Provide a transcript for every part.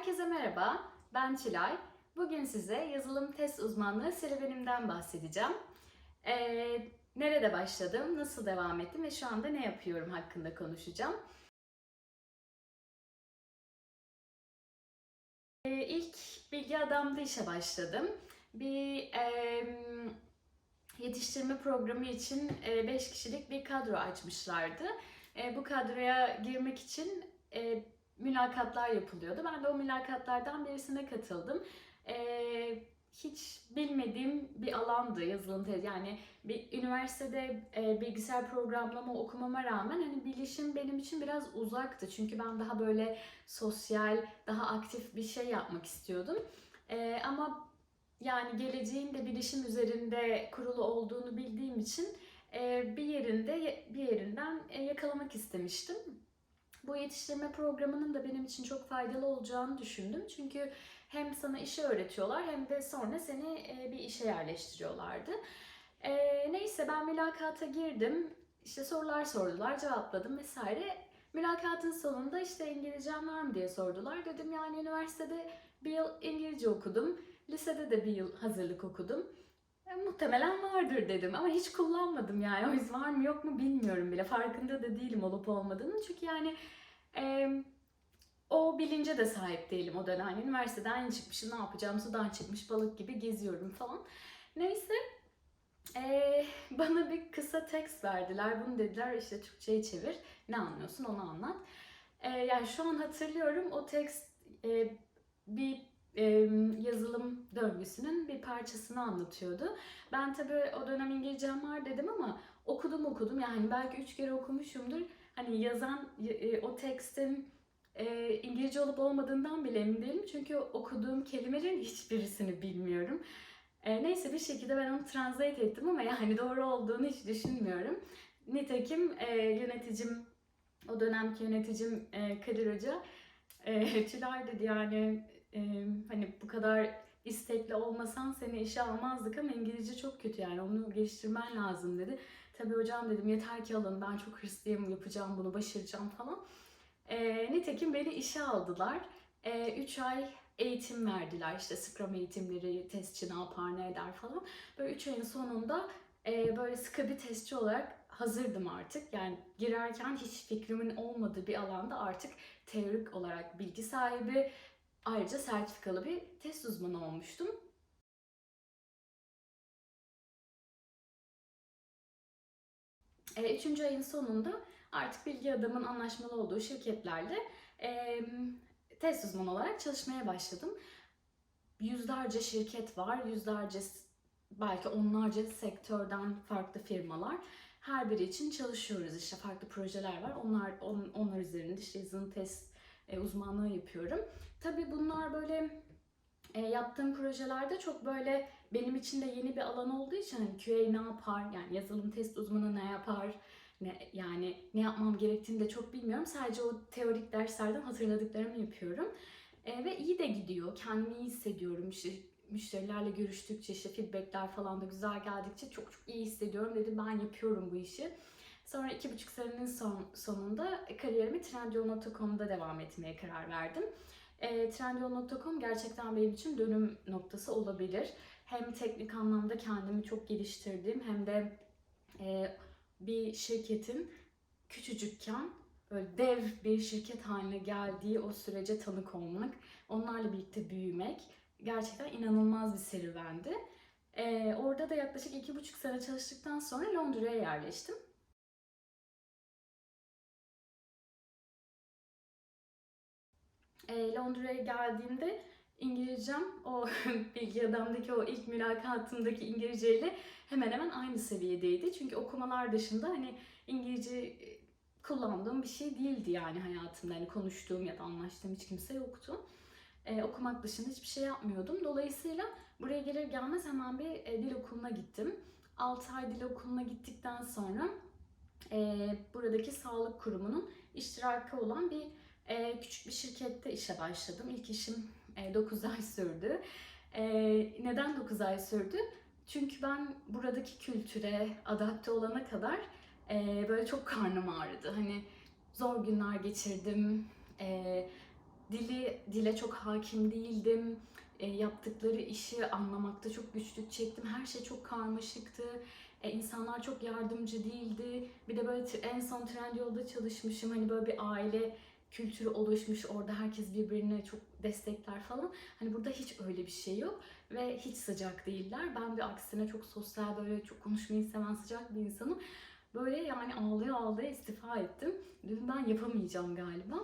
Herkese merhaba, ben Çilay. Bugün size yazılım test uzmanlığı serüvenimden bahsedeceğim. Ee, nerede başladım, nasıl devam ettim ve şu anda ne yapıyorum hakkında konuşacağım. Ee, ilk Bilgi Adam'da işe başladım. Bir em, yetiştirme programı için 5 kişilik bir kadro açmışlardı. E, bu kadroya girmek için e, mülakatlar yapılıyordu. Ben de o mülakatlardan birisine katıldım. E, hiç bilmediğim bir alandı yazılım tezi. Yani bir üniversitede e, bilgisayar programlama okumama rağmen hani bilişim benim için biraz uzaktı. Çünkü ben daha böyle sosyal, daha aktif bir şey yapmak istiyordum. E, ama yani geleceğin de bilişim üzerinde kurulu olduğunu bildiğim için e, bir yerinde bir yerinden e, yakalamak istemiştim. Bu yetiştirme programının da benim için çok faydalı olacağını düşündüm. Çünkü hem sana işi öğretiyorlar hem de sonra seni e, bir işe yerleştiriyorlardı. E, neyse ben mülakata girdim. İşte sorular sordular, cevapladım vesaire. Mülakatın sonunda işte İngilizcem var mı diye sordular. Dedim yani üniversitede bir yıl İngilizce okudum. Lisede de bir yıl hazırlık okudum. E, muhtemelen vardır dedim ama hiç kullanmadım yani. O yüzden var mı yok mu bilmiyorum bile. Farkında da değilim olup olmadığını. Çünkü yani e, o bilince de sahip değilim o dönem. Yani üniversiteden yeni çıkmışım ne yapacağım sudan çıkmış balık gibi geziyorum falan. Neyse e, bana bir kısa tekst verdiler. Bunu dediler işte Türkçe'ye çevir. Ne anlıyorsun onu anlat. E, yani şu an hatırlıyorum o tekst e, bir yazılım döngüsünün bir parçasını anlatıyordu. Ben tabii o dönem İngilizcem var dedim ama okudum okudum yani belki üç kere okumuşumdur. Hani yazan e, o tekstin e, İngilizce olup olmadığından bile emin değilim. Çünkü okuduğum kelimelerin hiçbirisini bilmiyorum. E, neyse bir şekilde ben onu translate ettim ama yani doğru olduğunu hiç düşünmüyorum. Nitekim e, yöneticim, o dönemki yöneticim Kadir Hoca, e, dedi yani e, hani bu kadar istekli olmasan seni işe almazdık ama İngilizce çok kötü yani onu geliştirmen lazım dedi. Tabii hocam dedim yeter ki alın ben çok hırslıyım yapacağım bunu başaracağım falan. E, nitekim beni işe aldılar. 3 e, ay eğitim verdiler işte Scrum eğitimleri, testçi ne yapar ne eder falan. Böyle 3 ayın sonunda e, böyle sıkı bir testçi olarak hazırdım artık. Yani girerken hiç fikrimin olmadığı bir alanda artık teorik olarak bilgi sahibi, ayrıca sertifikalı bir test uzmanı olmuştum. E, üçüncü ayın sonunda artık bilgi adamın anlaşmalı olduğu şirketlerde e, test uzmanı olarak çalışmaya başladım. Yüzlerce şirket var, yüzlerce belki onlarca sektörden farklı firmalar. Her biri için çalışıyoruz işte farklı projeler var. Onlar on, onlar üzerinde işte yazılım test e, uzmanlığı yapıyorum. Tabii bunlar böyle e, yaptığım projelerde çok böyle benim için de yeni bir alan olduğu için hani QA ne yapar, yani yazılım test uzmanı ne yapar, ne, yani ne yapmam gerektiğini de çok bilmiyorum. Sadece o teorik derslerden hatırladıklarımı yapıyorum. E, ve iyi de gidiyor. Kendimi iyi hissediyorum. İşte müşterilerle görüştükçe işte feedbackler falan da güzel geldikçe çok çok iyi hissediyorum. Dedim ben yapıyorum bu işi. Sonra iki buçuk senenin son, sonunda kariyerimi Trendyol.com'da devam etmeye karar verdim. E, Trendyol.com gerçekten benim için dönüm noktası olabilir. Hem teknik anlamda kendimi çok geliştirdim hem de e, bir şirketin küçücükken böyle dev bir şirket haline geldiği o sürece tanık olmak, onlarla birlikte büyümek gerçekten inanılmaz bir serüvendi. Ee, orada da yaklaşık iki buçuk sene çalıştıktan sonra Londra'ya yerleştim. E, Londra'ya geldiğimde İngilizcem o bilgi adamdaki o ilk mülakatımdaki İngilizceyle hemen hemen aynı seviyedeydi. Çünkü okumalar dışında hani İngilizce e, kullandığım bir şey değildi yani hayatımda. Hani konuştuğum ya da anlaştığım hiç kimse yoktu. Ee, okumak dışında hiçbir şey yapmıyordum. Dolayısıyla buraya gelir gelmez hemen bir e, dil okuluna gittim. 6 ay dil okuluna gittikten sonra e, buradaki sağlık kurumunun iştirakı olan bir e, küçük bir şirkette işe başladım. İlk işim e, 9 ay sürdü. E, neden 9 ay sürdü? Çünkü ben buradaki kültüre adapte olana kadar e, böyle çok karnım ağrıdı. Hani zor günler geçirdim. E, dili dile çok hakim değildim. E, yaptıkları işi anlamakta çok güçlük çektim. Her şey çok karmaşıktı. E, insanlar çok yardımcı değildi. Bir de böyle en son Trendyol'da çalışmışım. Hani böyle bir aile kültürü oluşmuş. Orada herkes birbirine çok destekler falan. Hani burada hiç öyle bir şey yok ve hiç sıcak değiller. Ben bir aksine çok sosyal böyle çok konuşmayı seven sıcak bir insanım. Böyle yani ağlaya ağlaya istifa ettim. Dedim ben yapamayacağım galiba.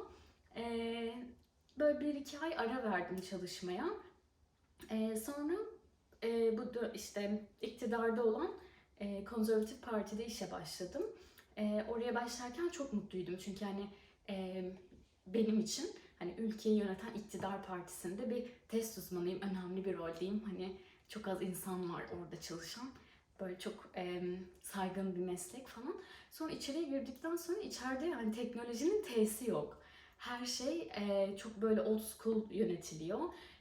Ee, böyle bir iki ay ara verdim çalışmaya. Ee, sonra e, bu işte iktidarda olan e, Konservatif Parti'de işe başladım. E, oraya başlarken çok mutluydum çünkü hani e, benim için hani ülkeyi yöneten iktidar partisinde bir test uzmanıyım, önemli bir roldeyim. Hani çok az insan var orada çalışan. Böyle çok e, saygın bir meslek falan. Sonra içeriye girdikten sonra içeride yani teknolojinin T'si yok. Her şey e, çok böyle old school yönetiliyor.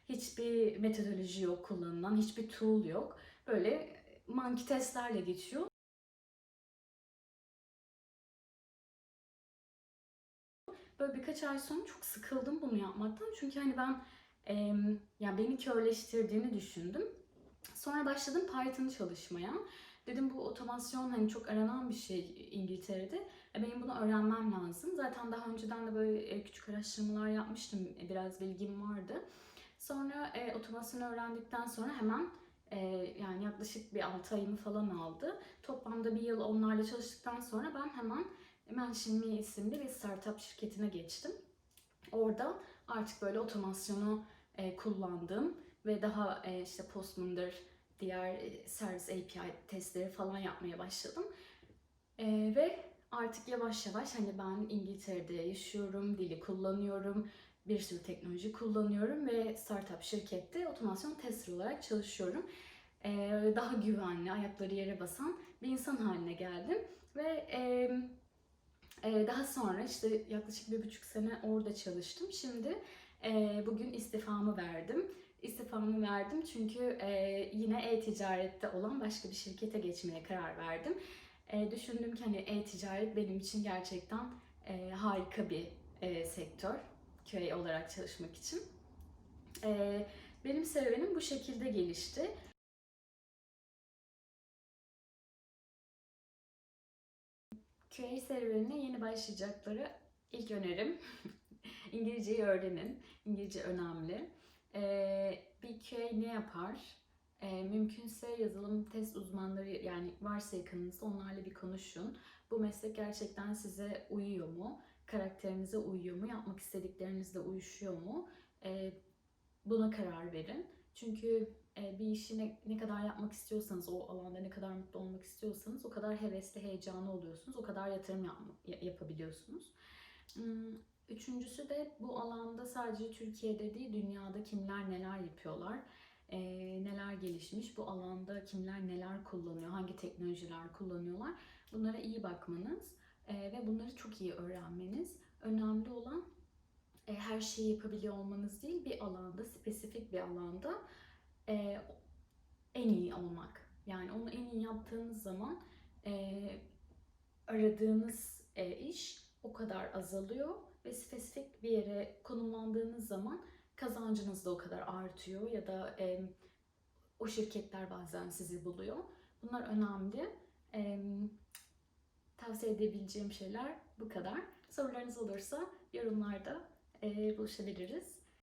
Hiçbir metodoloji yok kullanılan, hiçbir tool yok. Böyle monkey testlerle geçiyor. Böyle birkaç ay sonra çok sıkıldım bunu yapmaktan. Çünkü hani ben e, yani beni körleştirdiğini düşündüm. Sonra başladım Python çalışmaya. Dedim bu otomasyon hani çok aranan bir şey İngiltere'de. E, benim bunu öğrenmem lazım. Zaten daha önceden de böyle e, küçük araştırmalar yapmıştım. E, Biraz bilgim vardı. Sonra e, otomasyonu öğrendikten sonra hemen e, yani yaklaşık bir 6 ayımı falan aldı. Toplamda bir yıl onlarla çalıştıktan sonra ben hemen Mention.me isimli bir startup şirketine geçtim. Orada artık böyle otomasyonu e, kullandığım ve daha e, işte Postman'dır, diğer e, servis API testleri falan yapmaya başladım. E, ve artık yavaş yavaş hani ben İngiltere'de yaşıyorum, dili kullanıyorum, bir sürü teknoloji kullanıyorum ve startup şirkette otomasyon tester olarak çalışıyorum. E, daha güvenli, ayakları yere basan bir insan haline geldim ve e, daha sonra işte yaklaşık bir buçuk sene orada çalıştım. Şimdi e, bugün istifamı verdim. İstifamı verdim çünkü e, yine e-ticarette olan başka bir şirkete geçmeye karar verdim. E, düşündüm ki hani e-ticaret benim için gerçekten harika bir sektör QA olarak çalışmak için. Benim serüvenim bu şekilde gelişti. QA serüvenine yeni başlayacakları ilk önerim İngilizceyi öğrenin. İngilizce önemli. Ee, bir QA ne yapar? Ee, mümkünse yazılım test uzmanları yani varsa yakınınızda onlarla bir konuşun. Bu meslek gerçekten size uyuyor mu? Karakterinize uyuyor mu? Yapmak istediklerinizle uyuşuyor mu? Ee, buna karar verin. Çünkü bir işi ne, ne kadar yapmak istiyorsanız, o alanda ne kadar mutlu olmak istiyorsanız o kadar hevesli, heyecanlı oluyorsunuz. O kadar yatırım yapma- ya- yapabiliyorsunuz. Hmm, Üçüncüsü de bu alanda sadece Türkiye'de değil, dünyada kimler neler yapıyorlar, e, neler gelişmiş, bu alanda kimler neler kullanıyor, hangi teknolojiler kullanıyorlar. Bunlara iyi bakmanız e, ve bunları çok iyi öğrenmeniz. Önemli olan e, her şeyi yapabiliyor olmanız değil, bir alanda, spesifik bir alanda e, en iyi olmak. Yani onu en iyi yaptığınız zaman e, aradığınız e, iş o kadar azalıyor ve spesifik bir yere konumlandığınız zaman kazancınız da o kadar artıyor ya da e, o şirketler bazen sizi buluyor. Bunlar önemli. E, tavsiye edebileceğim şeyler bu kadar. Sorularınız olursa yorumlarda e, buluşabiliriz.